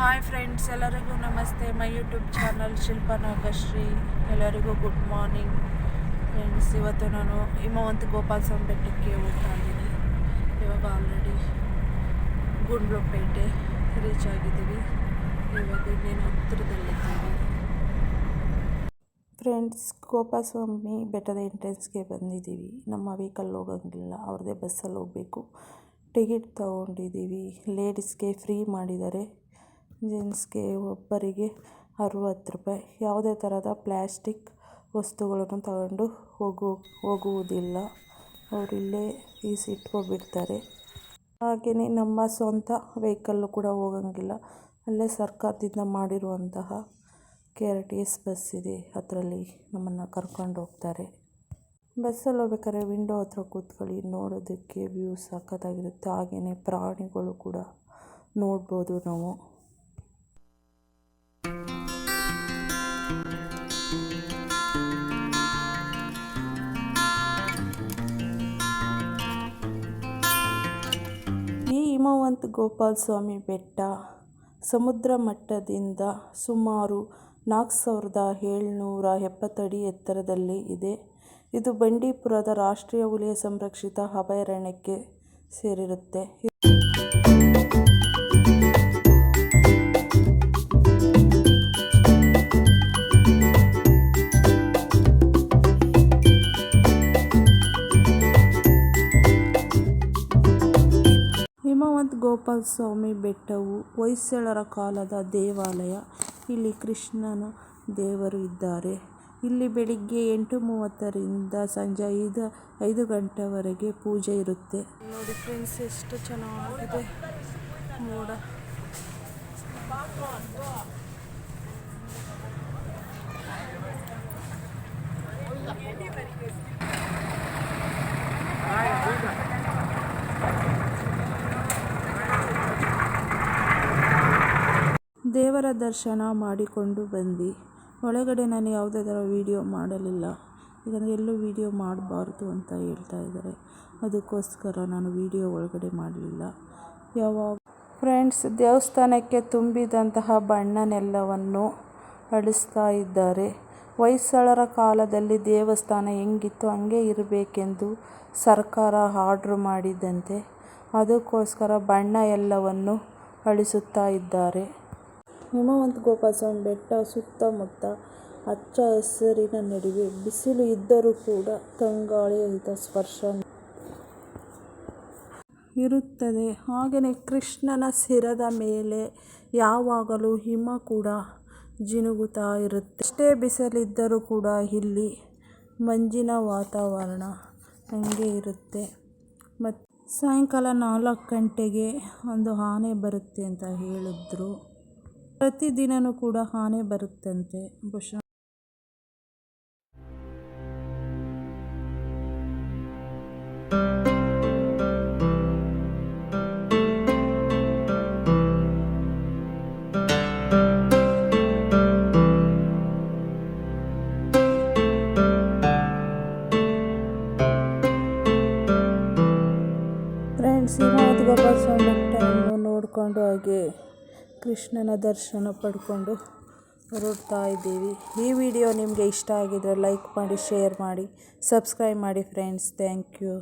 Hi friends ಎಲ್ಲರಿಗೂ ನಮಸ್ತೆ. My YouTube channel Shilpa Nagashree. ಎಲ್ಲರಿಗೂ ಗುಡ್ ಮಾರ್ನಿಂಗ್ ಫ್ರೆಂಡ್ಸ್ ಇವತ್ತು ನಾನು ಹಿಮವಂತ ಗೋಪಾಲ ಸ್ವಾಮಿ ಬೆಟ್ಟಕ್ಕೆ ಹೋಗ್ತಾ ಇದ್ದೀನಿ. ಇವಾಗ ಆಲ್ರೆಡಿ ಗುಂಡ್ಲುಪೇಟೆ ರೀಚ್ ಆಗಿದ್ದೀವಿ. ಇವಾಗ ಇನ್ನೇನು ಹತ್ತಿರದಲ್ಲಿದ್ದೀವಿ. ಫ್ರೆಂಡ್ಸ್ ಗೋಪಾಲಸ್ವಾಮಿ ಬೆಟ್ಟದ ಎಂಟ್ರೆನ್ಸ್ಗೆ ಬಂದಿದ್ದೀವಿ. ನಮ್ಮ ವೆಹಿಕಲ್ ಹೋಗಂಗಿಲ್ಲ. ಅವ್ರದ್ದೇ ಬಸ್ಸಲ್ಲಿ ಹೋಗಬೇಕು. ಟಿಕೆಟ್ ತೊಗೊಂಡಿದ್ದೀವಿ. ಲೇಡೀಸ್ಗೆ ಫ್ರೀ ಮಾಡಿದ್ದಾರೆ. ಜೆಂಟ್ಸ್ಗೆ ಒಬ್ಬರಿಗೆ ಅರವತ್ತು ರೂಪಾಯಿ. ಯಾವುದೇ ಥರದ ಪ್ಲ್ಯಾಸ್ಟಿಕ್ ವಸ್ತುಗಳನ್ನು ತಗೊಂಡು ಹೋಗು, ಹೋಗುವುದಿಲ್ಲ. ಅವರು ಇಲ್ಲೇ ಇಟ್ಕೊಬಿಡ್ತಾರೆ ಹಾಗೆಯೇ ನಮ್ಮ ಸ್ವಂತ ವೆಹಿಕಲ್ಲು ಕೂಡ ಹೋಗಂಗಿಲ್ಲ. ಅಲ್ಲೇ ಸರ್ಕಾರದಿಂದ ಮಾಡಿರುವಂತಹ K R T S bus ಇದೆ, ಅದರಲ್ಲಿ ನಮ್ಮನ್ನು ಕರ್ಕೊಂಡು ಹೋಗ್ತಾರೆ. ಬಸ್ಸಲ್ಲಿ ಹೋಗ್ಬೇಕಾದ್ರೆ ವಿಂಡೋ ಹತ್ರ ಕೂತ್ಕೊಳ್ಳಿ, ನೋಡೋದಕ್ಕೆ ವ್ಯೂ ಸಖತ್ತಾಗಿರುತ್ತೆ. ಹಾಗೆಯೇ ಪ್ರಾಣಿಗಳು ಕೂಡ ನೋಡ್ಬೋದು ನಾವು. ಹಿಮವಂತ ಗೋಪಾಲ ಸ್ವಾಮಿ ಬೆಟ್ಟ ಸಮುದ್ರ ಮಟ್ಟದಿಂದ ಸುಮಾರು ನಾಲ್ಕು ಸಾವಿರದ ಏಳ್ನೂರ ಎಪ್ಪತ್ತಡಿ ಎತ್ತರದಲ್ಲಿ ಇದೆ. ಇದು ಬಂಡೀಪುರದ ರಾಷ್ಟ್ರೀಯ ಹುಲಿಯ ಸಂರಕ್ಷಿತ ಅಭಯಾರಣ್ಯಕ್ಕೆ ಸೇರಿರುತ್ತೆ. ಹಿಮವಂತ ಗೋಪಾಲ ಸ್ವಾಮಿ ಬೆಟ್ಟವು ಹೊಯ್ಸಳರ ಕಾಲದ ದೇವಾಲಯ. ಇಲ್ಲಿ ಕೃಷ್ಣನ ದೇವರು ಇದ್ದಾರೆ. ಇಲ್ಲಿ ಬೆಳಿಗ್ಗೆ ಎಂಟು ಮೂವತ್ತರಿಂದ ಸಂಜೆ ಐದು ಐದು ಗಂಟೆವರೆಗೆ ಪೂಜೆ ಇರುತ್ತೆ. ನೋಡಿ ಫ್ರೆಂಡ್ಸ್ ಎಷ್ಟು ಚೆನ್ನಾಗಿದೆ. ಮೋಡ ದೇವರ ದರ್ಶನ ಮಾಡಿಕೊಂಡು ಬಂದು. ಒಳಗಡೆ ನಾನು ಯಾವುದೇ ಥರ ವೀಡಿಯೋ ಮಾಡಲಿಲ್ಲ. ಯಾಕಂದರೆ ಎಲ್ಲೂ ವೀಡಿಯೋ ಮಾಡಬಾರ್ದು ಅಂತ ಹೇಳ್ತಾ ಇದ್ದಾರೆ. ಅದಕ್ಕೋಸ್ಕರ ನಾನು ವೀಡಿಯೋ ಒಳಗಡೆ ಮಾಡಲಿಲ್ಲ. ಯಾವಾಗ ಫ್ರೆಂಡ್ಸ್, ದೇವಸ್ಥಾನಕ್ಕೆ ತುಂಬಿದಂತಹ ಬಣ್ಣನೆಲ್ಲವನ್ನು ಅಳಿಸ್ತಾ ಇದ್ದಾರೆ. ಹೊಯ್ಸಳರ ಕಾಲದಲ್ಲಿ ದೇವಸ್ಥಾನ ಹೆಂಗಿತ್ತು, ಹಂಗೆ ಇರಬೇಕೆಂದು ಸರ್ಕಾರ ಆರ್ಡ್ರ್ ಮಾಡಿದಂತೆ. ಅದಕ್ಕೋಸ್ಕರ ಬಣ್ಣ ಎಲ್ಲವನ್ನು ಅಳಿಸುತ್ತಾ ಇದ್ದಾರೆ. ಹಿಮವಂತ ಗೋಪಾಲ ಸ್ವಾಮಿ ಬೆಟ್ಟ ಸುತ್ತಮುತ್ತ ಹಚ್ಚ ಹಸಿರಿನ ನಡುವೆ ಬಿಸಿಲು ಇದ್ದರೂ ಕೂಡ ತಂಗಾಳಿ ಅಂತ ಸ್ಪರ್ಶ ಇರುತ್ತದೆ. ಹಾಗೆಯೇ ಕೃಷ್ಣನ ಶಿರದ ಮೇಲೆ ಯಾವಾಗಲೂ ಹಿಮ ಕೂಡ ಜಿನುಗುತ್ತಾ ಇರುತ್ತೆ. ಎಷ್ಟೇ ಬಿಸಿಲಿದ್ದರೂ ಕೂಡ ಇಲ್ಲಿ ಮಂಜಿನ ವಾತಾವರಣ ಹಂಗೆ ಇರುತ್ತೆ. ಮತ್ತು ಸಾಯಂಕಾಲ ನಾಲ್ಕು ಗಂಟೆಗೆ ಒಂದು ಆನೆ ಬರುತ್ತೆ ಅಂತ ಹೇಳಿದ್ರು. ಪ್ರತಿದಿನವೂ ಕೂಡ ಆನೆ ಬರುತ್ತಂತೆ ಬಹುಶಃ ಫ್ರೆಂಡ್ಸ್ ಹಿಮವತ್ ಗೋಪಾಲ ಸ್ವಾಮಿ ನೋಡಿಕೊಂಡು ಹಾಗೆ ಕೃಷ್ಣನ ದರ್ಶನ ಪಡ್ಕೊಂಡು ಹೊರಡ್ತಾ ಇದ್ದೀವಿ. ಈ ವಿಡಿಯೋ ನಿಮಗೆ ಇಷ್ಟ ಆಗಿದ್ದರೆ ಲೈಕ್ ಮಾಡಿ, ಶೇರ್ ಮಾಡಿ, ಸಬ್ಸ್ಕ್ರೈಬ್ ಮಾಡಿ ಫ್ರೆಂಡ್ಸ್ ಥ್ಯಾಂಕ್ ಯು